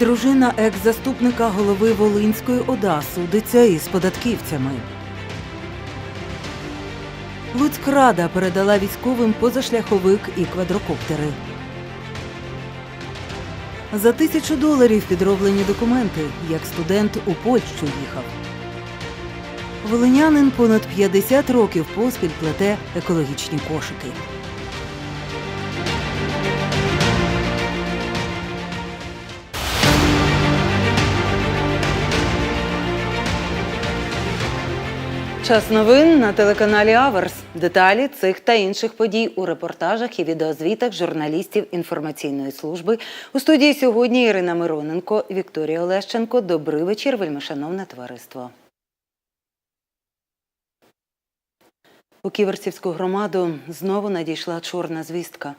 Дружина екс-заступника голови Волинської ОДА судиться із податківцями. Луцькрада передала військовим позашляховик і квадрокоптери. За тисячу доларів підроблені документи, як студент у Польщу їхав. Волинянин понад 50 років поспіль плете екологічні кошики. Час новин на телеканалі Аверс. Деталі цих та інших подій у репортажах і відеозвітах журналістів інформаційної служби. У студії сьогодні Ірина Мироненко, Вікторія Олещенко. Добрий вечір, вельмишановне товариство. У Ківерцівську громаду знову надійшла чорна звістка.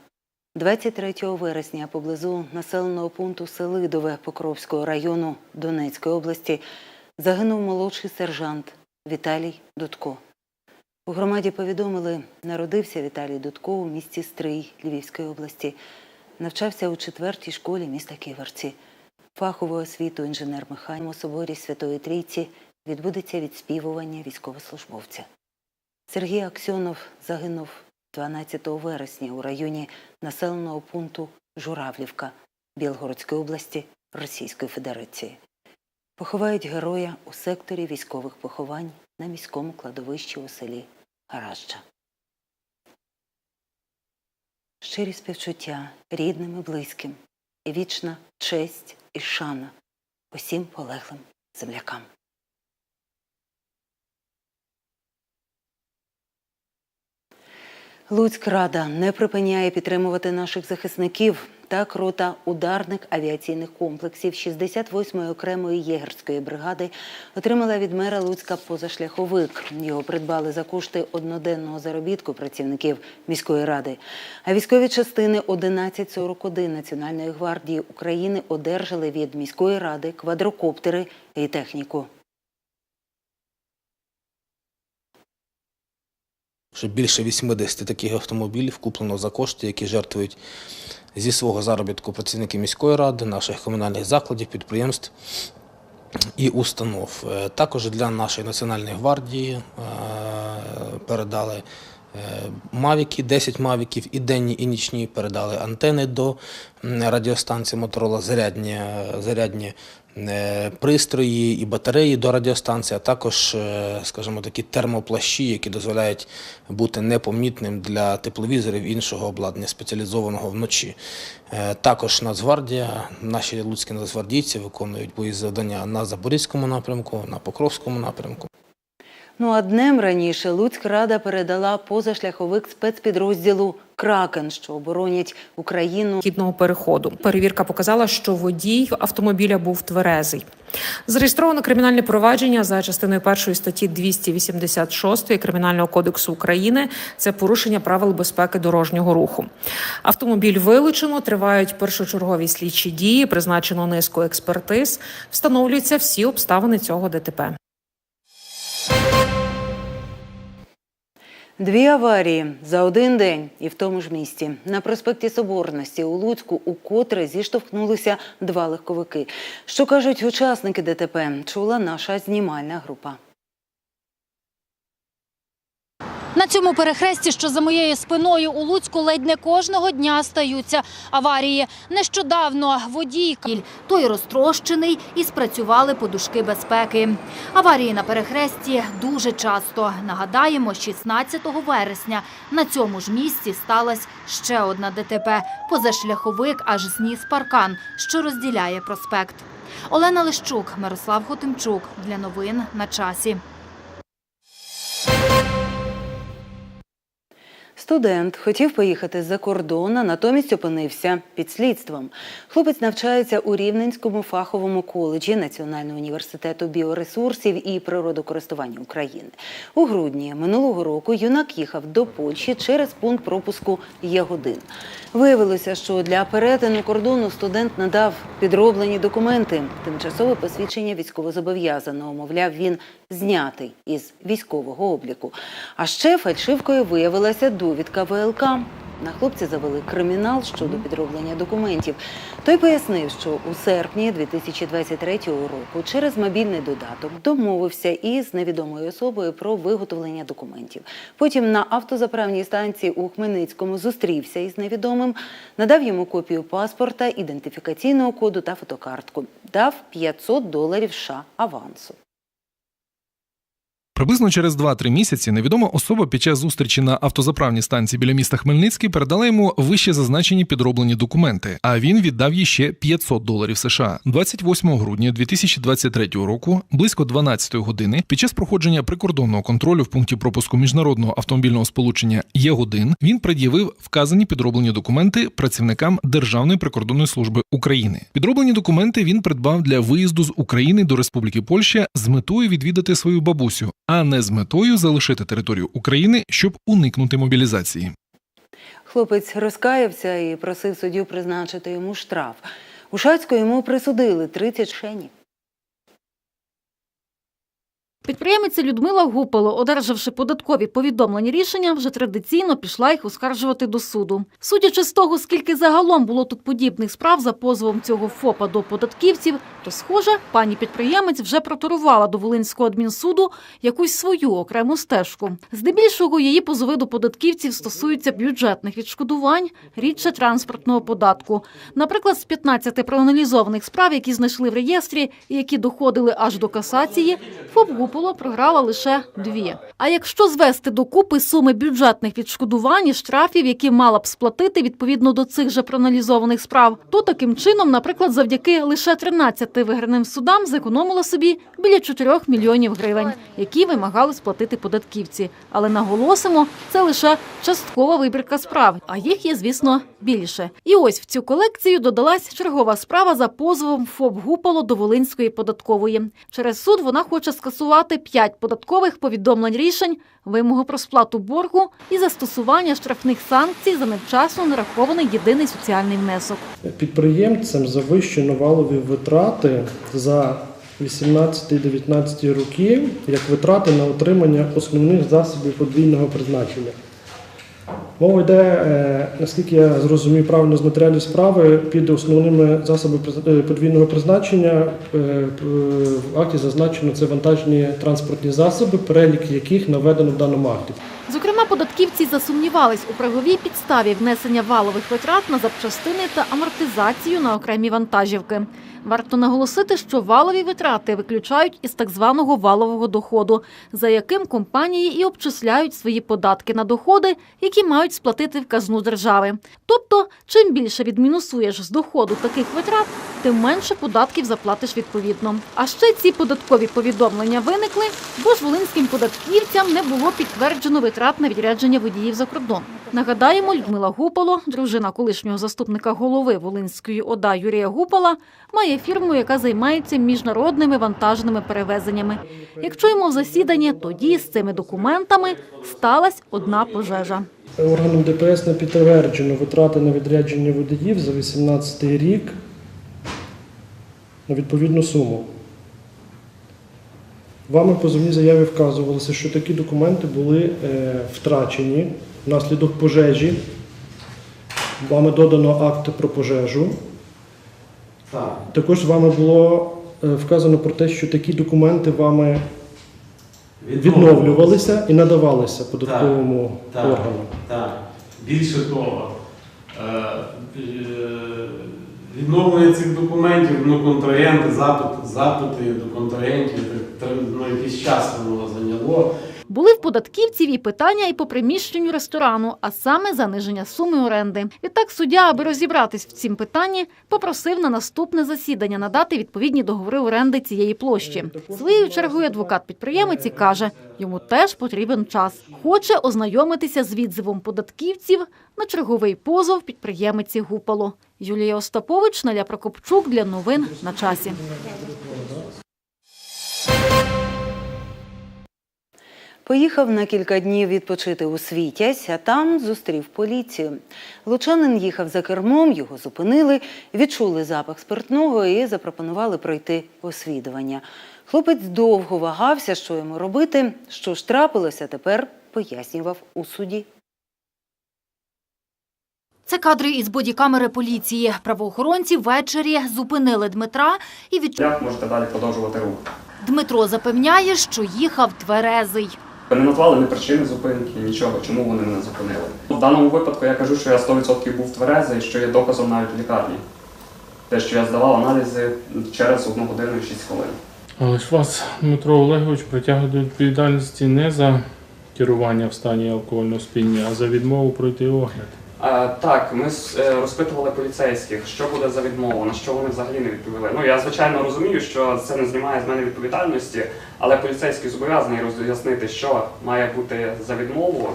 23 вересня поблизу населеного пункту Селидове Покровського району Донецької області загинув молодший сержант Віталій Дудко. У громаді повідомили, народився Віталій Дудко у місті Стрий Львівської області. Навчався у четвертій школі міста Ківерці. Фахову освіту інженер-механік у соборі Святої Трійці відбудеться відспівування військовослужбовця. Сергій Аксьонов загинув 12 вересня у районі населеного пункту Журавлівка Білгородської області Російської Федерації. Поховають героя у секторі військових поховань на міському кладовищі у селі Гаражча. Щирі співчуття рідним і близьким, і вічна честь і шана усім полеглим землякам. Луцькрада не припиняє підтримувати наших захисників. Так, рота ударних авіаційних комплексів 68-ї окремої єгерської бригади отримала від мера Луцька позашляховик. Його придбали за кошти одноденного заробітку працівників міської ради. А військові частини 1141 Національної гвардії України одержали від міської ради квадрокоптери і техніку. Вже більше 80 таких автомобілів куплено за кошти, які жертвують зі свого заробітку працівники міської ради, наших комунальних закладів, підприємств і установ. Е, Також для нашої національної гвардії е, передали е, мавіки, 10 мавіків, і денні, і нічні передали антени до радіостанції Моторола, зарядні, зарядні пристрої і батареї до радіостанції, а також, е, скажімо, такі термоплащі, які дозволяють бути непомітним для тепловізорів іншого обладнання спеціалізованого вночі. Е, Також Нацгвардія, наші луцькі нацгвардійці виконують бої завдання на Запорізькому напрямку, на Покровському напрямку. Ну а днем раніше Луцькрада передала позашляховик спецпідрозділу Кракен, що оборонять Україну. Хідного переходу перевірка показала, що водій автомобіля був тверезий. Зареєстровано кримінальне провадження за частиною першої статті 286 кримінального кодексу України. Це порушення правил безпеки дорожнього руху. Автомобіль вилучено, тривають першочергові слідчі дії, призначено низку експертиз. Встановлюються всі обставини цього ДТП. Дві аварії за один день і в тому ж місті. На проспекті Соборності у Луцьку укотре зіштовхнулися два легковики. Що кажуть учасники ДТП, чула наша знімальна група. На цьому перехресті, що за моєю спиною у Луцьку, ледь не кожного дня стаються аварії. Нещодавно водій той розтрощений і спрацювали подушки безпеки. Аварії на перехресті дуже часто. Нагадаємо, 16 вересня на цьому ж місці сталася ще одна ДТП. Позашляховик аж зніс паркан, що розділяє проспект. Олена Лищук, Мирослав Хотимчук. Для новин на часі. Студент хотів поїхати за кордон, а натомість опинився під слідством. Хлопець навчається у Рівненському фаховому коледжі Національного університету біоресурсів і природокористування України. У грудні минулого року юнак їхав до Польщі через пункт пропуску Ягодин. Виявилося, що для перетину кордону студент надав підроблені документи, тимчасове посвідчення військовозобов'язаного. Мовляв, він знятий із військового обліку. А ще фальшивкою виявилася довідка ВЛК. На хлопця завели кримінал щодо підроблення документів. Той пояснив, що у серпні 2023 року через мобільний додаток домовився із невідомою особою про виготовлення документів. Потім на автозаправній станції у Хмельницькому зустрівся із невідомим, надав йому копію паспорта, ідентифікаційного коду та фотокартку. Дав 500 доларів США авансу. Приблизно через 2-3 місяці невідома особа під час зустрічі на автозаправній станції біля міста Хмельницький передала йому вище зазначені підроблені документи, а він віддав їй ще 500 доларів США. 28 грудня 2023 року, близько 12 години, під час проходження прикордонного контролю в пункті пропуску міжнародного автомобільного сполучення Є1 він пред'явив вказані підроблені документи працівникам Державної прикордонної служби України. Підроблені документи він придбав для виїзду з України до Республіки Польща з метою відвідати свою бабусю, а не з метою залишити територію України, щоб уникнути мобілізації. Хлопець розкаявся і просив суддю призначити йому штраф. У Шацьку йому присудили 30 шенів. Підприємиця Людмила Гупало, одержавши податкові повідомлені рішення, вже традиційно пішла їх оскаржувати до суду. Судячи з того, скільки загалом було тут подібних справ за позовом цього ФОПа до податківців, то, схоже, пані підприємець вже проторувала до Волинського адмінсуду якусь свою окрему стежку. Здебільшого її позови до податківців стосуються бюджетних відшкодувань, рідше транспортного податку. Наприклад, з 15 проаналізованих справ, які знайшли в реєстрі і які доходили аж до касації, ФОП Гуполо програла лише дві. А якщо звести докупи суми бюджетних відшкодувань і штрафів, які мала б сплатити відповідно до цих же проаналізованих справ, то таким чином, наприклад, завдяки лише 13 виграним судам зекономила собі біля 4 мільйонів гривень, які вимагали сплатити податківці. Але наголосимо, це лише часткова вибірка справ, а їх є, звісно, більше. І ось в цю колекцію додалась чергова справа за позовом ФОП Гупало до Волинської податкової. Через суд вона хоче скасувати 5 податкових повідомлень рішень, вимогу про сплату боргу і застосування штрафних санкцій за невчасно нарахований єдиний соціальний внесок. Підприємцям завищено валові витрати за 18-19 роки як витрати на отримання основних засобів подвійного призначення. Мова йде, е, наскільки я зрозумів правильно з матеріалів справи, під основними засобами е, подвійного призначення е, в акті зазначено це вантажні транспортні засоби, перелік яких наведено в даному акті. Зокрема, податківці засумнівались у правовій підставі внесення валових витрат на запчастини та амортизацію на окремі вантажівки. Варто наголосити, що валові витрати виключають із так званого валового доходу, за яким компанії і обчисляють свої податки на доходи, які мають сплатити в казну держави. Тобто, чим більше відмінусуєш з доходу таких витрат, тим менше податків заплатиш відповідно. А ще ці податкові повідомлення виникли, бо ж волинським податківцям не було підтверджено витрат на відрядження водіїв за кордон. Нагадаємо, Людмила Гупало, дружина колишнього заступника голови Волинської ОДА Юрія Гупала, має фірму, яка займається міжнародними вантажними перевезеннями. Як чуємо в засіданні, тоді з цими документами сталася одна пожежа. Органом ДПС не підтверджено витрати на відрядження водіїв за 2018 рік на відповідну суму. Вами в позовній заяві вказувалося, що такі документи були е, втрачені внаслідок пожежі. Вами додано акт про пожежу. Так, Також вами було е, вказано про те, що такі документи вами відновлювалися і надавалися податковому Так, органу. Так. Більше того, е, відновлення цих документів, ну, контрагенти, запит, запити до контрагентів, ну, якийсь час воно зайняло. Були в податківців і питання і по приміщенню ресторану, а саме заниження суми оренди. Відтак суддя, аби розібратись в цім питанні, попросив на наступне засідання надати відповідні договори оренди цієї площі. Своєю чергою адвокат підприємиці каже, йому теж потрібен час. Хоче ознайомитися з відзивом податківців на черговий позов підприємиці Гупало. Юлія Остапович, Наля Прокопчук для новин на часі. Поїхав на кілька днів відпочити у Світязь, а там зустрів поліцію. Лучанин їхав за кермом, його зупинили, відчули запах спиртного і запропонували пройти освідування. Хлопець довго вагався, що йому робити. Що ж трапилося, тепер пояснював у суді. Це кадри із бодікамери поліції. Правоохоронці ввечері зупинили Дмитра і від... Як можете далі продовжувати рух? Дмитро запевняє, що їхав тверезий. Ви не причини зупинки, нічого, чому вони мене зупинили. В даному випадку я кажу, що я 100% був тверезий, що є доказом навіть в лікарні. Те, що я здавав аналізи через 1 годину і 6 хвилин. Але ж вас, Дмитро Олегович, притягує до відповідальності не за керування в стані алкогольного сп'яніння, а за відмову пройти огляд. Так, ми е, розпитували поліцейських, що буде за відмову, на що вони взагалі не відповіли. Ну я звичайно розумію, що це не знімає з мене відповідальності, але поліцейський зобов'язаний роз'яснити, що має бути за відмову.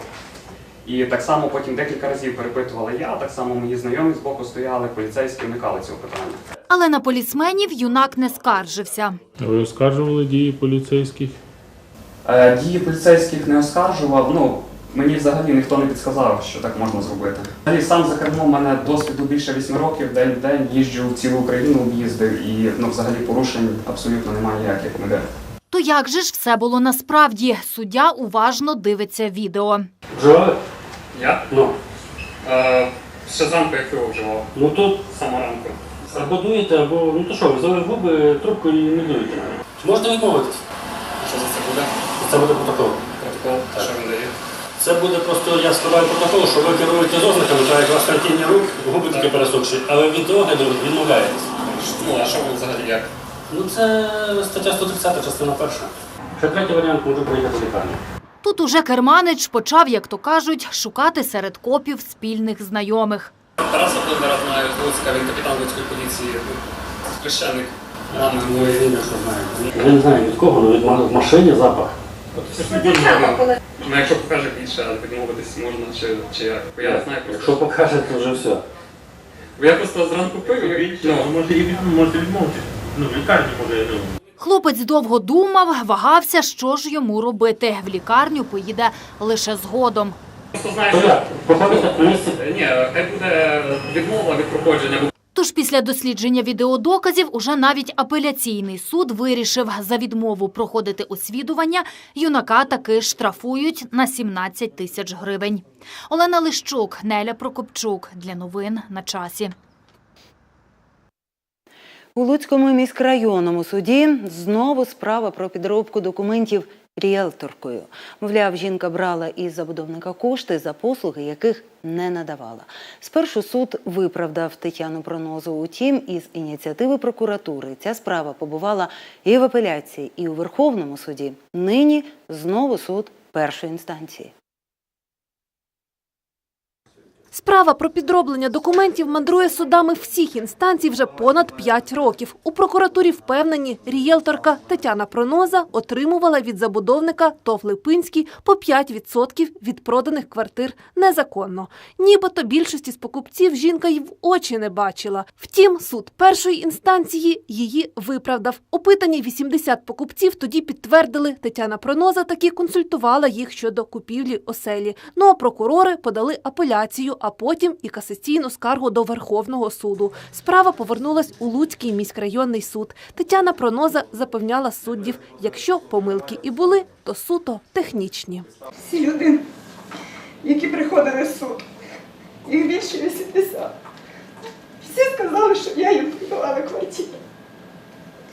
І так само потім декілька разів перепитували я, так само мої знайомі з боку стояли, поліцейські уникали цього питання. Але на поліцменів юнак не скаржився. Ви оскаржували дії поліцейських? Е, Дії поліцейських не оскаржував. Ну мені взагалі ніхто не підсказав, що так можна зробити. Взагалі сам за кермом у мене досвіду більше 8 років, день в день їжджу в цілу Україну, об'їздив і ну взагалі порушень абсолютно немає ніяких ніде. То як же ж все було насправді? Суддя уважно дивиться відео. Вживали? Я? Ну. Е, ще зранку як пиво вживав. Ну тут Самого ранку. або дуєте, або ну то що, ви взяли в губи трубку і не дуєте. Можете відмовитись? Що за це буде? Це буде протокол. Протокол, що він? Це буде просто, я складаю протокол, що ви керуєте з ознаками, так як у вас тремтіння рук, губи таки пересохші, але від огляду відмовляєтесь. Ну, а що ви взагалі як? Ну це стаття 130, частина перша. Ще третій варіант можу приїхати в лікарню. Тут уже керманич почав, як то кажуть, шукати серед копів спільних знайомих. Тараса Бондаря знаю з Луцька, він капітан Луцької поліції, священник. Мами моєї. я не знаю. Не знаю від кого, але від ма- в машині запах. Ну, якщо покаже більше, а відмовитись можна, чи, чи як? Бо я не знаю просто. Якщо покажете, то вже все. Бо я просто зранку пив і ну, можете і можете відмовитись. Ну, в лікарні може, ну. Хлопець довго думав, вагався, що ж йому робити. В лікарню поїде лише згодом. просто знаю, що... На місці? Ні, хай буде відмова від проходження, бо після дослідження відеодоказів уже навіть апеляційний суд вирішив за відмову проходити освідування юнака таки штрафують на 17 тисяч гривень. Олена Лищук, Неля Прокопчук. Для новин на часі. У Луцькому міськрайонному суді знову справа про підробку документів ріелторкою. Мовляв, жінка брала із забудовника кошти за послуги, яких не надавала. Спершу суд виправдав Тетяну Пронозу. Утім, із ініціативи прокуратури ця справа побувала і в апеляції, і у Верховному суді. Нині знову суд першої інстанції. Справа про підроблення документів мандрує судами всіх інстанцій вже понад 5 років. У прокуратурі впевнені, рієлторка Тетяна Проноза отримувала від забудовника ТОВ Липинський по 5% від проданих квартир незаконно. Нібито більшості з покупців жінка й в очі не бачила. Втім, суд першої інстанції її виправдав. Опитані 80 покупців тоді підтвердили, Тетяна Проноза таки консультувала їх щодо купівлі оселі. Ну а прокурори подали апеляцію, а потім і касаційну скаргу до Верховного суду. Справа повернулась у Луцький міськрайонний суд. Тетяна Проноза запевняла суддів, якщо помилки і були, то суто технічні. всі люди, які приходили в суд, їх більше 80. Всі сказали, що я їм продавала квартиру.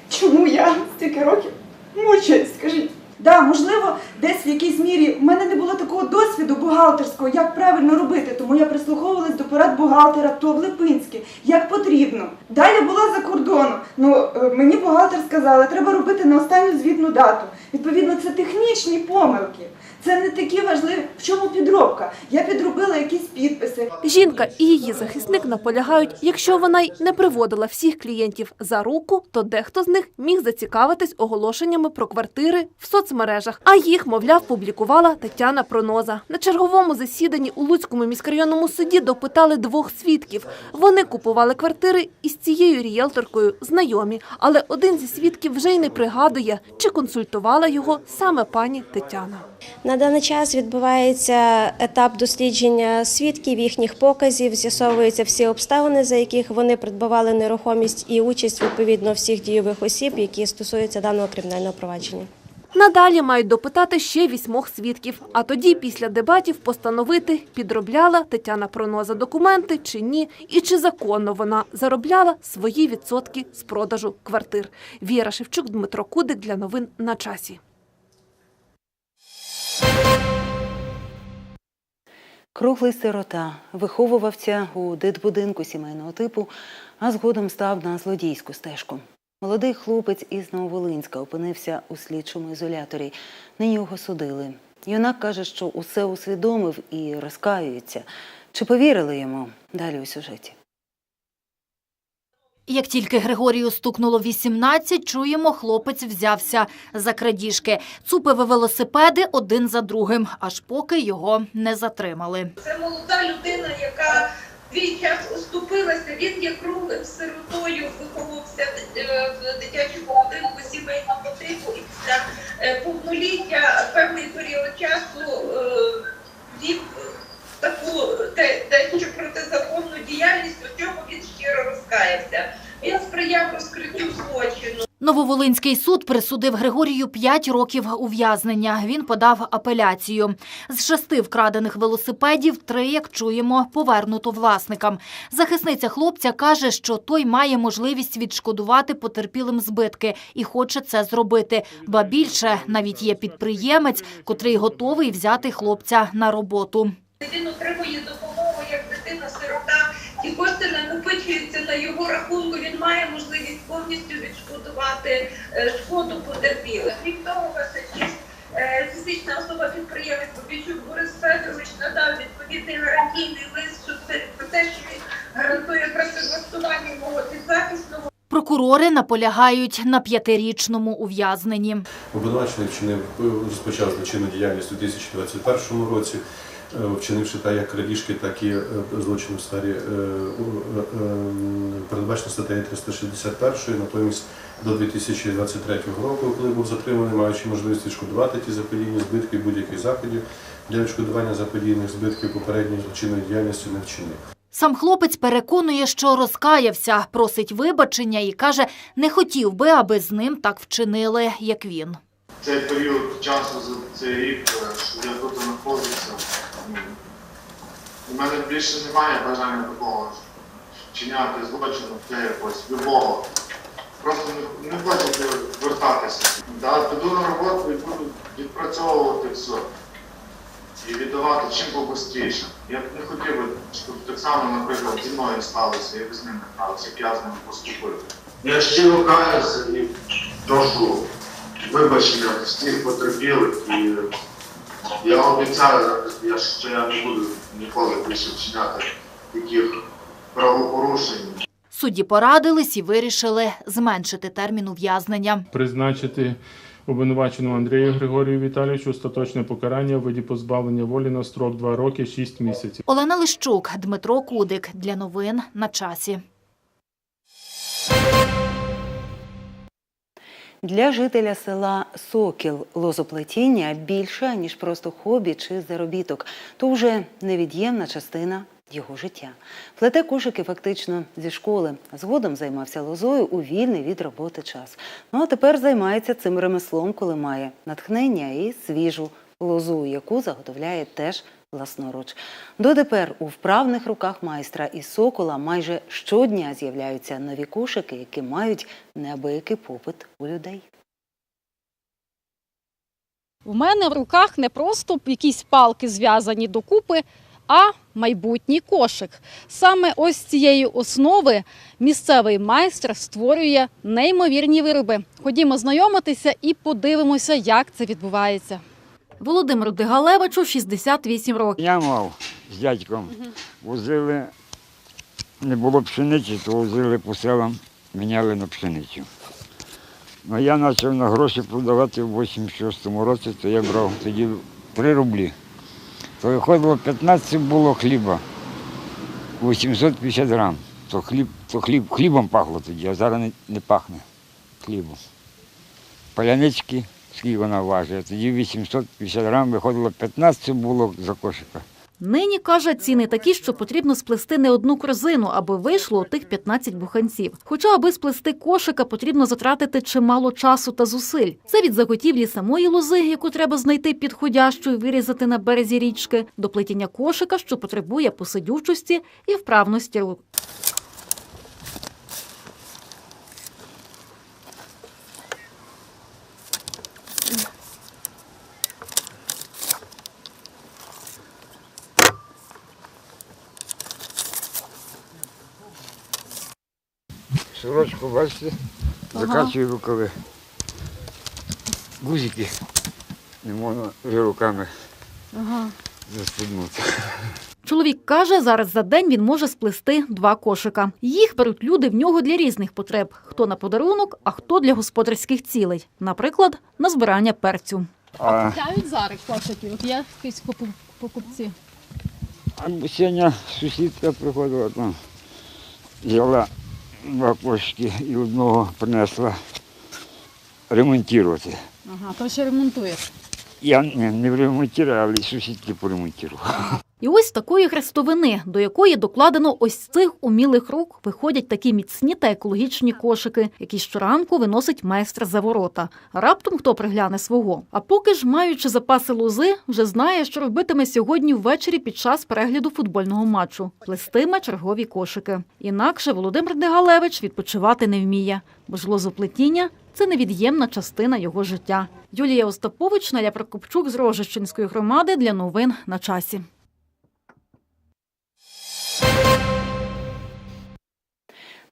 Чому я стільки років мучаюсь, скажіть? Да, можливо, десь в якійсь мірі в мене не було такого досвіду бухгалтерського, як правильно робити, тому я прислуховувалась до порад бухгалтера ТОВ Липинське, як потрібно. Да, я була за кордоном. Ну е, мені бухгалтер сказала, треба робити на останню звітну дату. Відповідно, це технічні помилки. Це не такі важливі. В чому підробка? Я підробила якісь підписи. Жінка і її захисник наполягають, якщо вона й не приводила всіх клієнтів за руку, то дехто з них міг зацікавитись оголошеннями про квартири в соцмережах. А їх, мовляв, публікувала Тетяна Проноза. На черговому засіданні у Луцькому міськрайонному суді допитали двох свідків. Вони купували квартири із цією рієлторкою знайомі, але один зі свідків вже й не пригадує, чи консультувала його саме пані Тетяна. На даний час відбувається етап дослідження свідків, їхніх показів, з'ясовуються всі обставини, за яких вони придбавали нерухомість, і участь відповідно всіх дійових осіб, які стосуються даного кримінального провадження. Надалі мають допитати ще вісьмох свідків. А тоді, після дебатів, постановити, підробляла Тетяна Проноза документи чи ні, і чи законно вона заробляла свої відсотки з продажу квартир. Віра Шевчук, Дмитро Кудик для новин на часі. Круглий сирота виховувався у дитбудинку сімейного типу, а згодом став на злодійську стежку. Молодий хлопець із Нововолинська опинився у слідчому ізоляторі. Нині його судили. Юнак каже, що усе усвідомив і розкаюється. Чи повірили йому? Далі у сюжеті. Як тільки Григорію стукнуло 18, чуємо, хлопець взявся за крадіжки. Цупив велосипеди один за другим, аж поки його не затримали. Це молода людина, яка свій уступилася. Він є круглим сиротою, виховувався е, в дитячому будинку сімейному типу і після е, повноліття певний період часу е, вів таку дещо протизаконну діяльність, у чому він щиро розкаявся. Він сприяв розкриттю злочину. Нововолинський суд присудив Григорію 5 років ув'язнення. Він подав апеляцію. З шести вкрадених велосипедів три, як чуємо, повернуто власникам. Захисниця хлопця каже, що той має можливість відшкодувати потерпілим збитки і хоче це зробити. Ба більше навіть є підприємець, котрий готовий взяти хлопця на роботу. Він отримує допомогу як дитина-сирота. Ті кошти не накопичуються на його рахунку. Він має можливість повністю відшкодувати е, шкоду потерпілих. Крім того, е, фізична особа підприємець Побічук Борис Федорович надав відповідний гарантійний лист що це про те, що він гарантує працевлаштування мого підзахисного. Прокурори наполягають на п'ятирічному ув'язненні. Обвинувачений вчинив розпочав злочинну діяльність у 2021 році, е, вчинивши та як крадіжки, так і е, злочин у сфері е, у- е, е, передбачено статтею 361, натомість до 2023 року, коли був затриманий, маючи можливість відшкодувати ті заподійні збитки будь-яких заходів для відшкодування заподійних збитків попередньої злочинної діяльності не вчинив. Сам хлопець переконує, що розкаявся, просить вибачення і каже, не хотів би, аби з ним так вчинили, як він. цей період часу за цей рік, е, що я тут знаходжуся, у мене більше немає бажання такого вчиняти злочину, це якось любого. Просто не, не хочу вертатися. Да, піду на роботу і буду відпрацьовувати все. І віддавати чим побыстріше. Я б не хотів би, щоб так само, наприклад, зі мною сталося, як з ними сталося, як я з ними поступив. Я щиро каюся і прошу вибачення всіх потерпілих і я обіцяю, я, що я не буду ніколи більше вчиняти таких правопорушень. Судді порадились і вирішили зменшити термін ув'язнення. Призначити обвинуваченому Андрію Григорію Віталійовичу остаточне покарання у виді позбавлення волі на строк 2 роки 6 місяців. Олена Лищук, Дмитро Кудик для новин на часі. Для жителя села Сокіл лозоплетіння більше, ніж просто хобі чи заробіток. То вже невід'ємна частина його життя. Плете кошики фактично зі школи. Згодом займався лозою у вільний від роботи час. Ну а тепер займається цим ремеслом, коли має натхнення і свіжу лозу, яку заготовляє теж власноруч. Дотепер у вправних руках майстра із сокола майже щодня з'являються нові кошики, які мають неабиякий попит у людей. У мене в руках не просто якісь палки зв'язані докупи, а майбутній кошик. Саме ось цієї основи місцевий майстер створює неймовірні вироби. Ходімо знайомитися і подивимося, як це відбувається. Володимиру Дегалевичу 68 років. Я мав з дядьком. Возили, не було пшениці, то возили по селам, міняли на пшеницю. Ну, я почав на гроші продавати в 86-му році, то я брав тоді 3 рублі. То виходило 15 було хліба, 850 грам. То хліб, то хліб, хлібом пахло тоді, а зараз не, не пахне хлібом. Палянички, скільки вона важить, тоді 850 грам виходило 15 було за кошика. Нині каже, ціни такі, що потрібно сплести не одну корзину, аби вийшло тих 15 буханців. Хоча, аби сплести кошика, потрібно затратити чимало часу та зусиль. Це від заготівлі самої лози, яку треба знайти підходящу вирізати на березі річки, до плетіння кошика, що потребує посидючості і вправності рук. Сорочку, бачите, закачую рукави. Гузики. Не можна вже руками Ага. застегнути. Чоловік каже, зараз за день він може сплести два кошика. Їх беруть люди в нього для різних потреб: хто на подарунок, а хто для господарських цілей, наприклад, на збирання перцю. А, Купляють зараз кошики, от є якісь покупці. а сьогодні сусідка приходила, там, взяла два кошики і одного принесла ремонтувати. Ага, то ще ремонтує. Я не, не ремонтував, але сусідки поремонтував. І ось такої хрестовини, до якої докладено ось цих умілих рук, виходять такі міцні та екологічні кошики, які щоранку виносить майстер за ворота. Раптом хто пригляне свого. А поки ж, маючи запаси лози, вже знає, що робитиме сьогодні ввечері під час перегляду футбольного матчу. Плестиме чергові кошики. Інакше Володимир Негалевич відпочивати не вміє, бо ж лозоплетіння це невід'ємна частина його життя. Юлія Остапович, Наля Прокопчук з Рожищенської громади для новин на часі. Thank you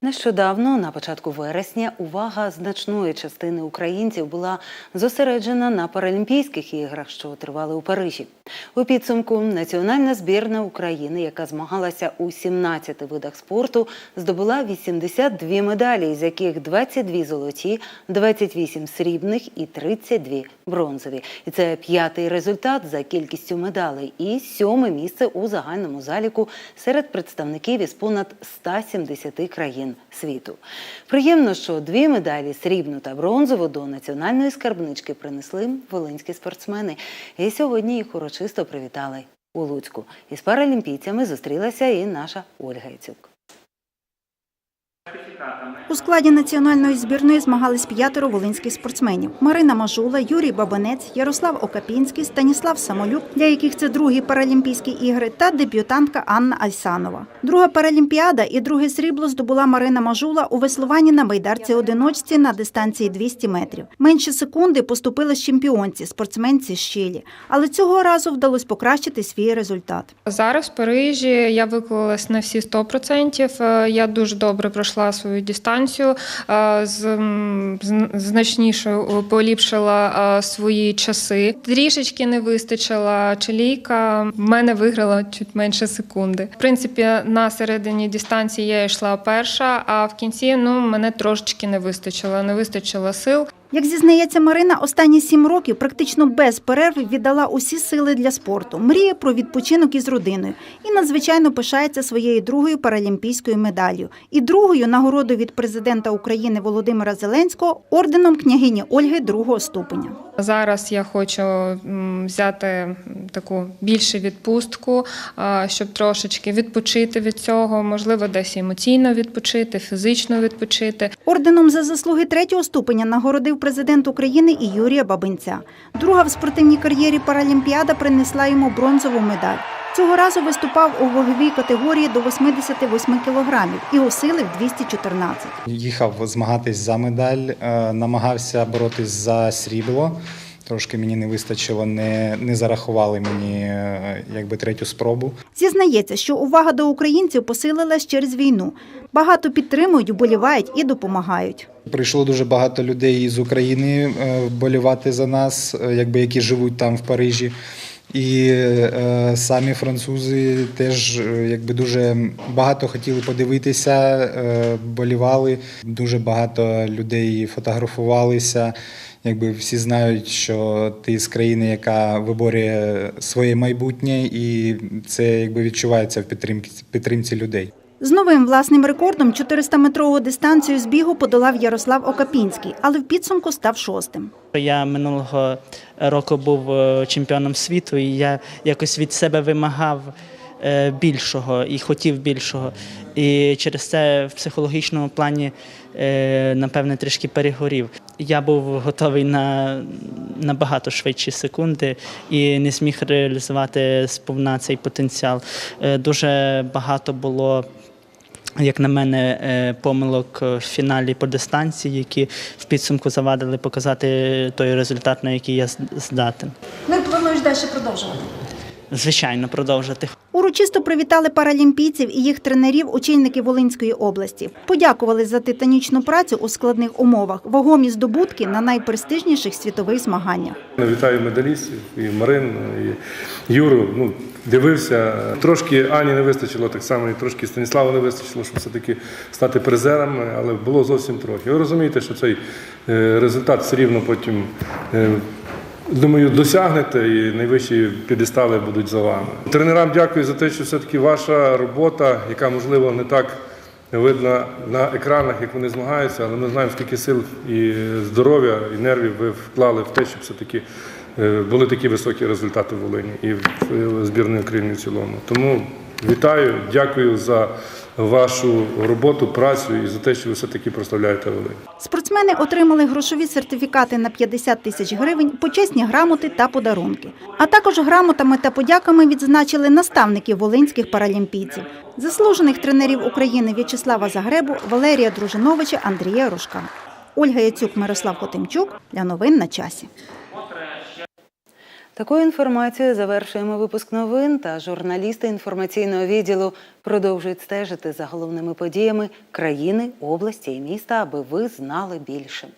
Нещодавно, на початку вересня, увага значної частини українців була зосереджена на Паралімпійських іграх, що тривали у Парижі. У підсумку національна збірна України, яка змагалася у 17 видах спорту, здобула 82 медалі, з яких 22 золоті, 28 срібних і 32 бронзові. І це п'ятий результат за кількістю медалей і сьоме місце у загальному заліку серед представників із понад 170 країн світу. Приємно, що дві медалі срібну та бронзову до національної скарбнички принесли волинські спортсмени. І сьогодні їх урочисто привітали у Луцьку. Із паралімпійцями зустрілася і наша Ольга Яцюк. У складі національної збірної змагались п'ятеро волинських спортсменів: Марина Мажула, Юрій Бабанець, Ярослав Окапінський, Станіслав Самолюк, для яких це другі паралімпійські ігри, та дебютантка Анна Айсанова. Друга паралімпіада і друге срібло здобула Марина Мажула у веслуванні на байдарці одиночці на дистанції 200 метрів. Менше секунди поступили з чемпіонці, спортсменці Чилі. Але цього разу вдалося покращити свій результат. Зараз в Парижі я виклалась на всі 100%. Е, Я дуже добре пройшла свою дистанцію, е, значніше поліпшила е, свої часи. Трішечки не вистачила чолійка. В мене виграла чуть менше секунди. В принципі, на середині дистанції я йшла перша, а в кінці ну мене трошечки не вистачило. Не вистачило сил. Як зізнається Марина, останні сім років практично без перерв віддала усі сили для спорту, мріє про відпочинок із родиною і надзвичайно пишається своєю другою паралімпійською медаллю і другою нагородою від президента України Володимира Зеленського орденом княгині Ольги другого ступеня. Зараз я хочу взяти таку більшу відпустку, щоб трошечки відпочити від цього, можливо, десь емоційно відпочити, фізично відпочити. Орденом за заслуги третього ступеня нагородив президент України і Юрія Бабинця. Друга в спортивній кар'єрі Паралімпіада принесла йому бронзову медаль. Цього разу виступав у ваговій категорії до 88 кілограмів і осилив 214. Їхав змагатись за медаль, е, намагався боротись за срібло. Трошки мені не вистачило, не, не зарахували мені е, якби третю спробу. Зізнається, що увага до українців посилилась через війну. Багато підтримують, вболівають і допомагають. Прийшло дуже багато людей з України е, вболівати за нас, е, якби які живуть там в Парижі. І е, самі французи теж якби дуже багато хотіли подивитися, е, болівали. Дуже багато людей фотографувалися. Якби всі знають, що ти з країни, яка виборює своє майбутнє, і це якби відчувається в підтримці підтримці людей. З новим власним рекордом 400-метрову дистанцію з бігу подолав Ярослав Окапінський, але в підсумку став шостим. Я минулого року був е, чемпіоном світу, і я якось від себе вимагав е, більшого і хотів більшого. І через це в психологічному плані, напевне, трішки перегорів. Я був готовий на набагато швидші секунди і не зміг реалізувати сповна цей потенціал. Е, Дуже багато було як на мене, е, помилок в фіналі по дистанції, які в підсумку завадили показати той результат, на який я здатен. І плануєш далі продовжувати. Звичайно, продовжити. Урочисто привітали паралімпійців і їх тренерів, очільники Волинської області. Подякували за титанічну працю у складних умовах, вагомі здобутки на найпрестижніших світових змаганнях. Вітаю медалістів і Марин, і Юру. Ну, дивився. Трошки Ані не вистачило, так само і трошки Станіславу не вистачило, щоб все-таки стати призерами, але було зовсім трохи. Ви розумієте, що цей е, результат все рівно потім. Думаю, досягнете і найвищі підестали будуть за вами. Тренерам дякую за те, що все-таки ваша робота, яка можливо не так видна на екранах, як вони змагаються, але ми знаємо, скільки сил і здоров'я, і нервів ви вклали в те, щоб все-таки е, були такі високі результати в Волині і в збірної України в цілому. Тому вітаю, дякую за вашу роботу, працю і за те, що ви все-таки прославляєте Волинь. Спортсмени отримали грошові сертифікати на 50 тисяч гривень, почесні грамоти та подарунки. А також грамотами та подяками відзначили наставників волинських паралімпійців, заслужених тренерів України В'ячеслава Загребу, Валерія Дружиновича, Андрія Рожка. Ольга Яцюк, Мирослав Хотимчук для новин на часі. Такою інформацією завершуємо випуск новин. Та журналісти інформаційного відділу продовжують стежити за головними подіями країни, області і міста, аби ви знали більше.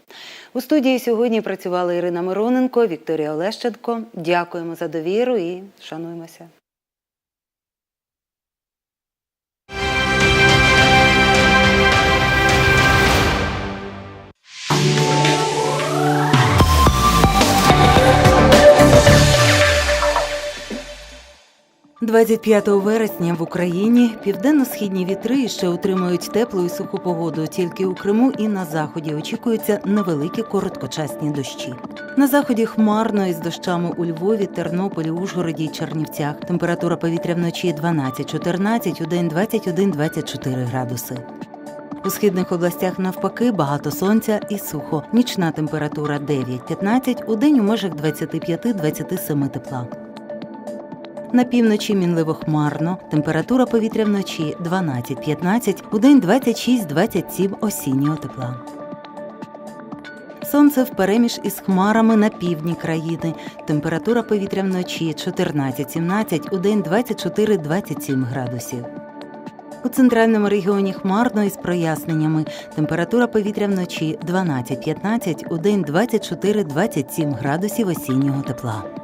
У студії сьогодні працювали Ірина Мироненко, Вікторія Олещенко. Дякуємо за довіру і шануємося. – 25 вересня в Україні південно-східні вітри ще утримують теплу і суху погоду. Тільки у Криму і на заході очікуються невеликі короткочасні дощі. На заході хмарно із дощами у Львові, Тернополі, Ужгороді Чернівцях. Температура повітря вночі 12-14, у день 21-24 градуси. У східних областях навпаки багато сонця і сухо. Нічна температура 9-15, у день у межах 25-27 тепла. На півночі мінливо хмарно, температура повітря вночі 12-15, у день 26-27 осіннього тепла. Сонце впереміж із хмарами на півдні країни. Температура повітря вночі 14-17, у день 24-27 градусів. У центральному регіоні хмарно із проясненнями. Температура повітря вночі 12-15, у день 24-27 градусів осіннього тепла.